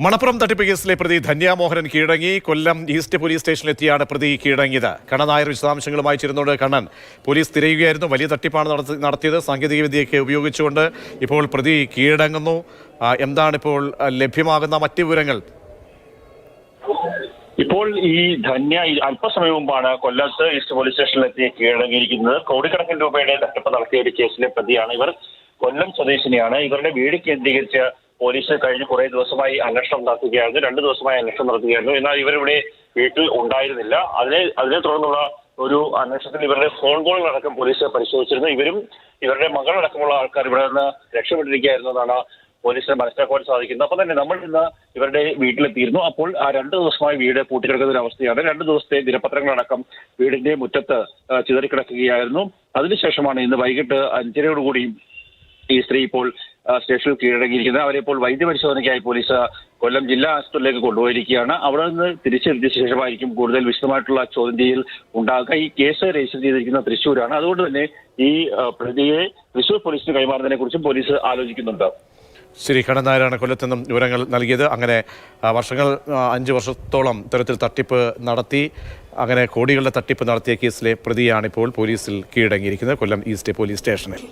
മണപ്പുറം തട്ടിപ്പ് കേസിലെ പ്രതി ധന്യാമോഹനൻ കീഴടങ്ങി. കൊല്ലം ഈസ്റ്റ് പോലീസ് സ്റ്റേഷനിലെത്തിയാണ് പ്രതി കീഴടങ്ങിയത്. കണ്ണനായർ വിശദാംശങ്ങളുമായി ചേരുന്നുണ്ട് കണ്ണൻ. പോലീസ് തിരയുകയായിരുന്നു. വലിയ തട്ടിപ്പാണ് നടത്തി- നടത്തിയത്. സാങ്കേതിക വിദ്യയൊക്കെ ഉപയോഗിച്ചുകൊണ്ട് ഇപ്പോൾ പ്രതി കീഴടങ്ങുന്നു. എന്താണിപ്പോൾ ലഭ്യമാകുന്ന മറ്റ് വിവരങ്ങൾ? ഇപ്പോൾ ഈ ധന്യ അല്പസമയം മുമ്പാണ് കൊല്ലത്ത് ഈസ്റ്റ് പോലീസ് സ്റ്റേഷനിലെത്തി കീഴടങ്ങിയിരിക്കുന്നത്. കോടിക്കണക്കിന് രൂപയുടെ തട്ടിപ്പ് നടത്തിയ ഒരു കേസിലെ പ്രതിയാണ് ഇവർ. കൊല്ലം സ്വദേശിനിയാണ്. ഇവരുടെ വീട് കേന്ദ്രീകരിച്ച് പോലീസ് കഴിഞ്ഞ കുറെ ദിവസമായി അന്വേഷണം നടത്തുകയായിരുന്നു. രണ്ട് ദിവസമായി അന്വേഷണം നടത്തുകയായിരുന്നു. എന്നാൽ ഇവരിവിടെ വീട്ടിൽ ഉണ്ടായിരുന്നില്ല. അതിനെ അതിനെ തുടർന്നുള്ള ഒരു അന്വേഷണത്തിൽ ഇവരുടെ ഫോൺ കോളുകളടക്കം പോലീസ് പരിശോധിച്ചിരുന്നു. ഇവരും ഇവരുടെ മകളടക്കമുള്ള ആൾക്കാർ ഇവിടെ നിന്ന് രക്ഷപ്പെട്ടിരിക്കുകയായിരുന്നു എന്നാണ് പോലീസിനെ മനസ്സിലാക്കുവാൻ സാധിക്കുന്നത്. അപ്പൊ തന്നെ നമ്മൾ ഇന്ന് ഇവരുടെ വീട്ടിലെത്തിയിരുന്നു. അപ്പോൾ ആ രണ്ട് ദിവസമായി വീട് പൂട്ടിക്കിടക്കുന്ന ഒരു അവസ്ഥയാണ്. രണ്ട് ദിവസത്തെ ദിനപത്രങ്ങളടക്കം വീടിന്റെ മുറ്റത്ത് ചിതറിക്കിടക്കുകയായിരുന്നു. അതിനുശേഷമാണ് ഇന്ന് വൈകിട്ട് അഞ്ചരയോടുകൂടി ഈ സ്ത്രീ ഇപ്പോൾ സ്റ്റേഷനിൽ കീഴടങ്ങിയിരിക്കുന്നത്. അവരെ ഇപ്പോൾ വൈദ്യപരിശോധനയ്ക്കായി പോലീസ് കൊല്ലം ജില്ലാ ആശുപത്രിയിലേക്ക് കൊണ്ടുപോയിരിക്കുകയാണ്. അവിടെ നിന്ന് തിരിച്ചെത്തിയ ശേഷമായിരിക്കും കൂടുതൽ വിശദമായിട്ടുള്ള ചോദ്യം ചെയ്യൽ ഉണ്ടാകുക ഈ കേസ് രജിസ്റ്റർ ചെയ്തിരിക്കുന്ന തൃശ്ശൂരാണ്. അതുകൊണ്ട് തന്നെ ഈ പ്രതിയെ തൃശ്ശൂർ പോലീസിന് കൈമാറുന്നതിനെ കുറിച്ചും പോലീസ് ആലോചിക്കുന്നുണ്ട്. ശ്രീ നായരാണ് കൊല്ലത്ത് നിന്നും വിവരങ്ങൾ നൽകിയത്. അങ്ങനെ വർഷങ്ങൾ അഞ്ച് വർഷത്തോളം ഇത്തരത്തിൽ തട്ടിപ്പ് നടത്തി അങ്ങനെ കോടികളുടെ തട്ടിപ്പ് നടത്തിയ കേസിലെ പ്രതിയാണിപ്പോൾ പോലീസിൽ കീഴടങ്ങിയിരിക്കുന്നത് കൊല്ലം ഈസ്റ്റ് പോലീസ് സ്റ്റേഷനിൽ.